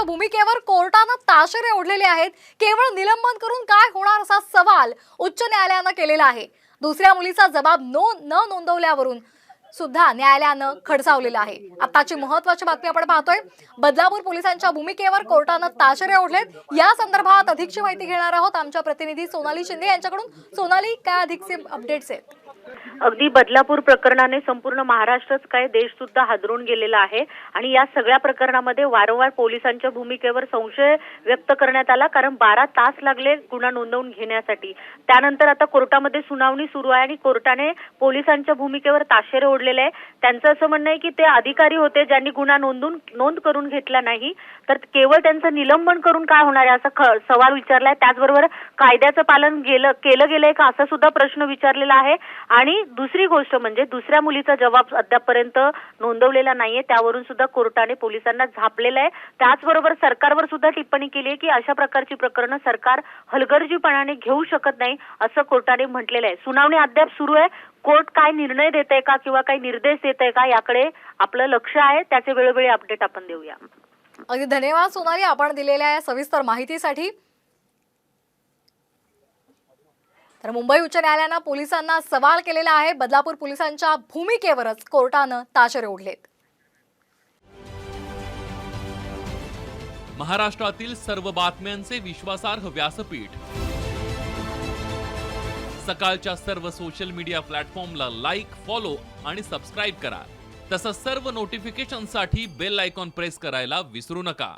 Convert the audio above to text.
पोलिसांच्या भूमिकेवर कोर्टानं ताशेरे ओढलेले आहेत. केवळ निलंबन करून काय होणार असा सवाल उच्च न्यायालयानं केलेला आहे. दुसऱ्या मुलीचा जबाब नो न नोंदवल्यावरून सुद्धा न्यायालयानं खडसावलेलं आहे. आताची महत्वाची बातमी आपण पाहतोय. बदलापूर पोलिसांच्या भूमिकेवर कोर्टानं ताशेरे ओढलेत. या संदर्भात अधिकची माहिती घेणार आहोत आमच्या प्रतिनिधी सोनाली शिंदे यांच्याकडून. सोनाली काय अधिकचे अपडेट्स आहेत? अगदी बदलापूर प्रकरणाने संपूर्ण महाराष्ट्रच काय देश सुद्धा हादरून गेलेला आहे. आणि या सगळ्या प्रकरणामध्ये वारंवार पोलिसांच्या भूमिकेवर संशय व्यक्त करण्यात आला कारण बारा तास लागले गुन्हा नोंदवून घेण्यासाठी. त्यानंतर आता कोर्टामध्ये सुनावणी सुरू आहे आणि कोर्टाने पोलिसांच्या भूमिकेवर ताशेरे ओढलेले आहे. त्यांचं असं म्हणणं आहे की ते अधिकारी होते ज्यांनी गुन्हा नोंदून नोंद करून घेतला नाही. तर केवळ त्यांचं निलंबन करून काय होणार आहे असा ख- सवाल विचारलाय. त्याचबरोबर कायद्याचं पालन गेलं केलं गेलंय का असा सुद्धा प्रश्न विचारलेला आहे. आणि दुसरी गोष्ट म्हणजे दुसऱ्या मुलीचा जबाब अद्यापपर्यंत नोंदवलेला नाहीये. त्यावरून सुद्धा कोर्टाने पोलिसांना झापलेलं आहे. त्याचबरोबर सरकारवर सुद्धा टिप्पणी केली आहे की अशा प्रकारची प्रकरणं सरकार हलगर्जीपणाने घेऊ शकत नाही असं कोर्टाने म्हटलेलं आहे. सुनावणी अद्याप सुरू आहे. कोर्ट काय निर्णय देत आहे का किंवा काही निर्देश देत आहे का याकडे आपलं लक्ष आहे. त्याचे वेळोवेळी अपडेट आपण देऊया. अगदी धन्यवाद सोनाली. आपण दिलेल्या या सविस्तर माहितीसाठी तर मुंबई उच्च न्यायालयानं पोलिसांना सवाल केलेला आहे. बदलापूर पोलिसांच्या भूमिकेवरच कोर्टानं ताशेरे ओढलेत. महाराष्ट्रातील सर्व बातम्यांचे विश्वासार्ह व्यासपीठ. सकाळच्या सर्व सोशल मीडिया प्लॅटफॉर्मला लाईक फॉलो आणि सबस्क्राईब करा. तसंच सर्व नोटिफिकेशनसाठी बेल आयकॉन प्रेस करायला विसरू नका.